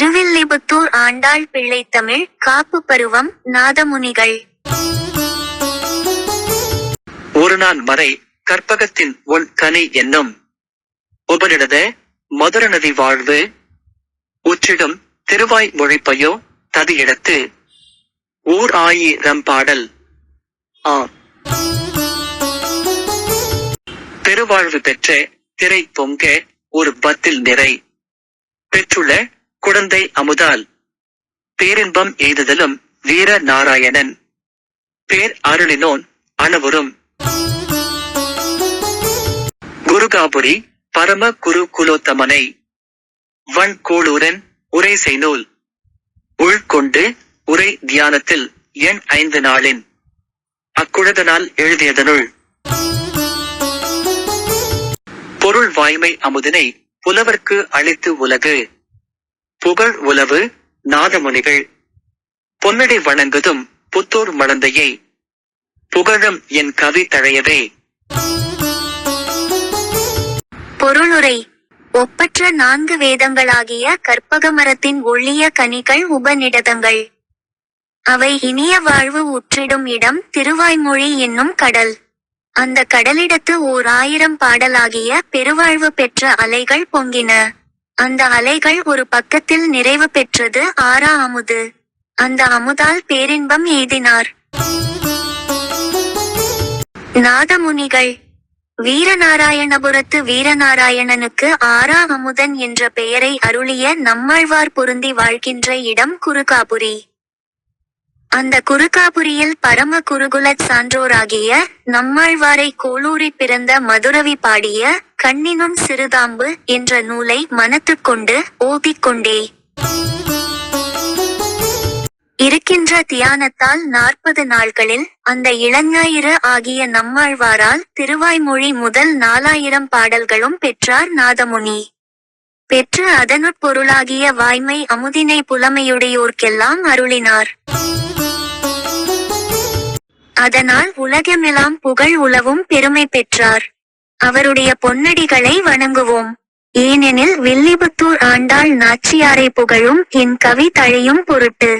திருவில்லிபுத்தூர் ஆண்டாள் பிள்ளைத்தமிழ் காப்பு பருவம் நாதமுனிகள். ஒரு நான் மறை கற்பகத்தின் உன் கனி என்னும் உபனிடத மதுர நதி வாழ்வு உற்றிடும் திருவாய் மொழிப்பையோ ததியிடத்து ஊர் ஆயிரம் பாடல் ஆ பெருவாழ்வு பெற்ற திரை பொங்க ஒரு பத்தில் நிறை. பெற்றுள்ள குழந்தை அமுதால். பேரின்பம் எய்துதலும் வீர நாராயணன். பேர் அருளினோன் அனவரும். குருகாபுரி பரம குரு குலோத்தமனை. வன் கோளூரன் உரை செய்நூல். உள்கொண்டு உரை தியானத்தில் எண் ஐந்து நாளின். அக்குழதனால் எழுதியதனுள். பொருள் வாய்மை அமுதினை புலவர்க்கு அளித்து உலகு. புகழ் உலவு நாதமுனிகள். பொன்னடை வணங்குதும் புத்தூர் மடந்தையை. புகழும் என் கவி தழையவே. பொருளுரை ஒப்பற்ற நான்கு வேதங்களாகிய கற்பக மரத்தின் ஒள்ளிய கனிகள் உபநிடதங்கள். அவை இனிய வாழ்வு உற்றிடும் இடம் திருவாய்மொழி என்னும் கடல். அந்த கடலிடத்து ஓர் ஆயிரம் பாடலாகிய பெருவாழ்வு பெற்ற அலைகள் பொங்கின. அந்த அலைகள் ஒரு பக்கத்தில் நிறைவு பெற்றது ஆறா அமுது. அந்த அமுதால் பேரின்பம் எய்தினார் நாதமுனிகள் வீரநாராயணபுரத்து வீரநாராயணனுக்கு ஆறா அமுதன் என்ற பெயரை அருளிய நம்மாழ்வார் பொருந்தி வாழ்கின்ற இடம் குறுகாபுரி அந்த குருகாபுரியில் பரம குருகுலச் சான்றோராகிய நம்மாழ்வாரை கோளூரி பிறந்த மதுரவி பாடிய கண்ணினும் சிறுதாம்பு என்ற நூலை மனத்துக்கொண்டு ஓதிக்கொண்டே இருக்கின்ற தியானத்தால் நாற்பது நாள்களில் அந்த இளஞாயிறு ஆகிய நம்மாழ்வாரால் திருவாய்மொழி முதல் நாலாயிரம் பாடல்களும் பெற்றார் நாதமுனி. பெற்று அதனுட்பொருளாகிய வாய்மை அமுதினை புலமையுடையோர்க்கெல்லாம் அருளினார். அதனால் உலகமெல்லாம் புகழ் உலவும் பெருமை பெற்றார். அவருடைய பொன்னடிகளை வணங்குவோம். ஏனெனில் வில்லிபுத்தூர் ஆண்டாள் நாச்சியாரை புகழும் என் கவி தழையும் பொருட்டு.